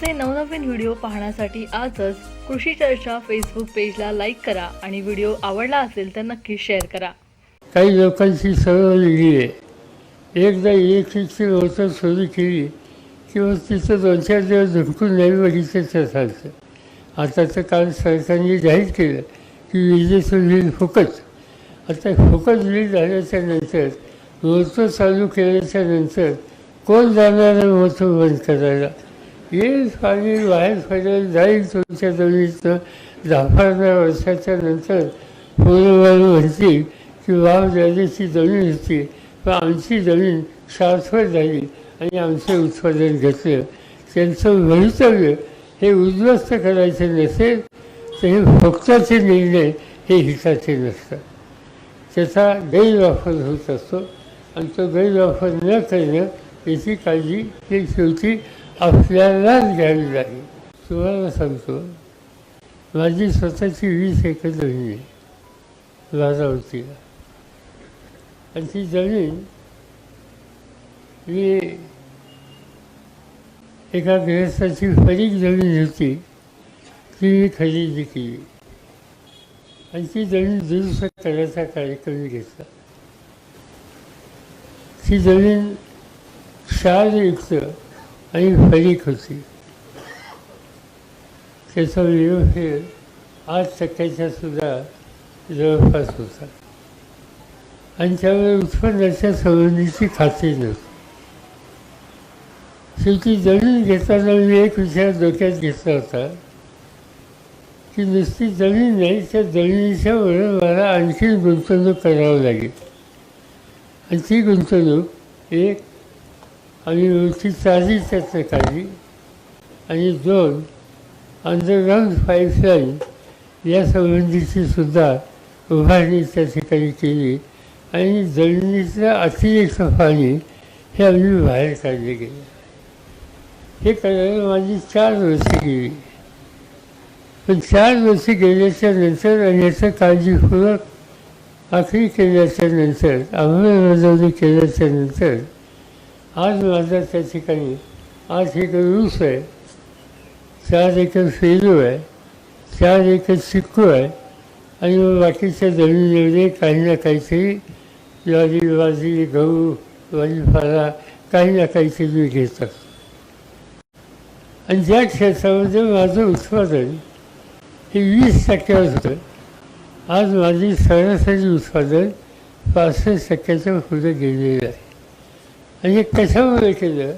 आमचे नवनवीन व्हिडिओ पाहण्यासाठी आजच कृषी चर्चा फेसबुक पेजला लाईक करा आणि व्हिडिओ आवडला असेल तर नक्की शेअर करा. काही लोकांची सवय लिहिली आहे एकदा इलेक्ट्रिकची मोटर सुरू केली किंवा तिचं दोन चार दिवस झुंकून द्यावी बघितलं असायचं. आता तर काल सरकारने जाहीर केलं की विजेचं बिल फुकट. आता फुकट बिल झाल्याच्यानंतर रोजचं चालू केल्याच्यानंतर कोण जाणार आहे बंद करायला? येईल पाणी बाहेर पडेल जाईल तुमच्या जमिनीतनं दहा पंधरा वर्षाच्या नंतर पूर्ववाळू म्हणतील की वाव जाण्याची जमीन होती. पण आमची जमीन शाश्वत झाली आणि आमचे उत्पादन घेतलं. त्यांचं भवितव्य हे उद्ध्वस्त करायचे नसेल तर हे भक्ताचे निर्णय हे हिताचे नसतात. त्याचा गैरवापर होत असतो आणि तो गैरवापर न करणं याची काळजी हे शेवटी आपल्यालाच घ्यावी लागेल तुम्हाला सांगतो माझी स्वतःची वीस एकर जमीन आहे बारावतीला आणि ती जमीन मी एका गृहस्थाची फरीक जमीन होती ती मी खरेदी केली. आणि ती जमीन दुरुस्त करायचा कार्यक्रम घेतला. ती जमीन क्षारयुक्त आणि फरीक होती त्याचा हे आठ टक्क्याच्या सुद्धा जवळपास होता आणि त्यामुळे उत्पन्नाच्या संबंधीची खात्री नव्हती शेवटी जमीन घेताना मी एक विचार डोक्यात घेतला होता की नुसती जमीन नाही त्या जमिनीच्या बरोबर मला आणखी गुंतवणूक करावं लागेल. आणि ती गुंतवणूक एक आणि वरची चाली त्याचं काढली आणि दोन अंडरग्राऊंड पाईपलाईन या संबंधीची सुद्धा उभारणी त्या ठिकाणी केली. आणि जमिनीचं अतिरिक्त पाणी हे आम्ही बाहेर काढले गेले. हे करायला माझी चार वर्षे गेली. पण चार वर्षे गेल्याच्यानंतर आणि याचं काळजीपूर्वक आखरी केल्याच्यानंतर अंमलबजावणी केल्याच्यानंतर आज माझं त्या ठिकाणी आठ एकर ऊस आहे चार एकर सेलू आहे चार एकर चिक्कू आहे आणि मग बाकीच्या जमिनीमध्ये काही ना काहीतरी ज्वारी बाजरी गहू भाजीपाला काही ना काहीतरी मी घेतात आणि ज्या क्षेत्रामध्ये माझं उत्पादन हे वीस टक्क्यावर होतं आज माझी सरासरी उत्पादन पासष्ट टक्क्याच्या पुढे गेलेलं आहे. आणि कशामुळे केलं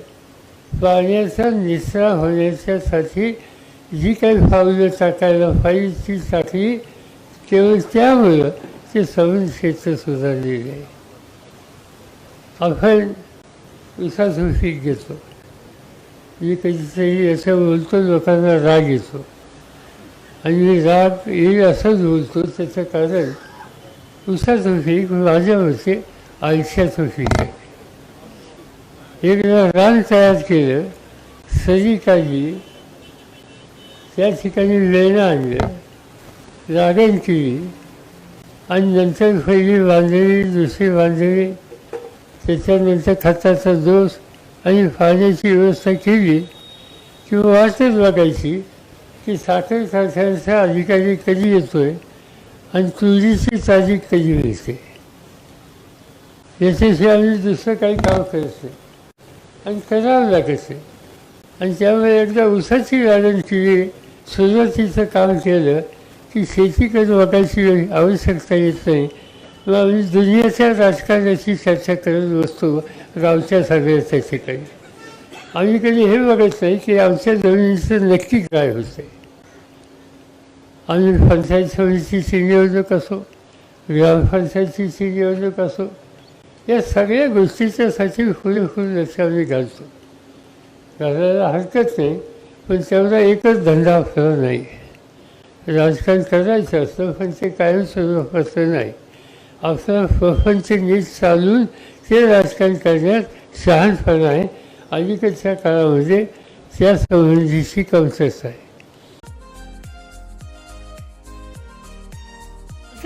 पाण्याचा निचरा होण्याच्यासाठी जी काही फावलं टाकायला पाहिजे ती टाकली केवळ त्यामुळं ते सवन क्षेत्र सुधारलेले आहे. आपण उसाचं पीक घेतो. मी कधीतरी असं बोलतो लोकांना राग येतो. आणि मी राग येईल असंच बोलतो त्याचं कारण उसाचं पीक माझ्या मते आयुष्याचं पीक आहे. एकदा रान तयार केलं सरी काढली त्या ठिकाणी वेळणं आणलं लागण केली आणि नंतर पहिली बांधली दुसरी बांधणी त्याच्यानंतर खताचा दोष आणि पाण्याची व्यवस्था केली किंवा वाटच बघायची की साखर कारखान्याचा अधिकारी कधी येतो आहे आणि तुरीची तारीख कधी मिळते. याच्याशी आम्ही दुसरं काही काम करत नाही. आणि करावं लागत आहे आणि त्यामुळे एकदा उसाची लागण केली सुरुवातीचं काम केलं की शेतीकडे बघायची आवश्यकता येत नाही. मग आम्ही दुनियाच्या राजकारणाची चर्चा करत बसतो गावच्या सगळ्याच्या ठिकाणी आम्ही कधी हे बघत नाही की आमच्या जमिनीचं नक्की काय होतं आहे आम्ही पंचायत समितीची निवडणूक असो ग्रामपंचायतीची निवडणूक असो या सगळ्या गोष्टीच्यासाठी पुरेपूर लक्ष आम्ही घालतो. घालायला हरकत नाही पण तेवढा एकच धंदा आपला नाही. राजकारण करायचं असतं पण ते कायमस्वरूपाचं नाही. आपलं प्रपंच नीट चालून ते राजकारण करण्यात शहाणपणा आहे. अलीकडच्या काळामध्ये त्या संबंधीची कमतरता आहे.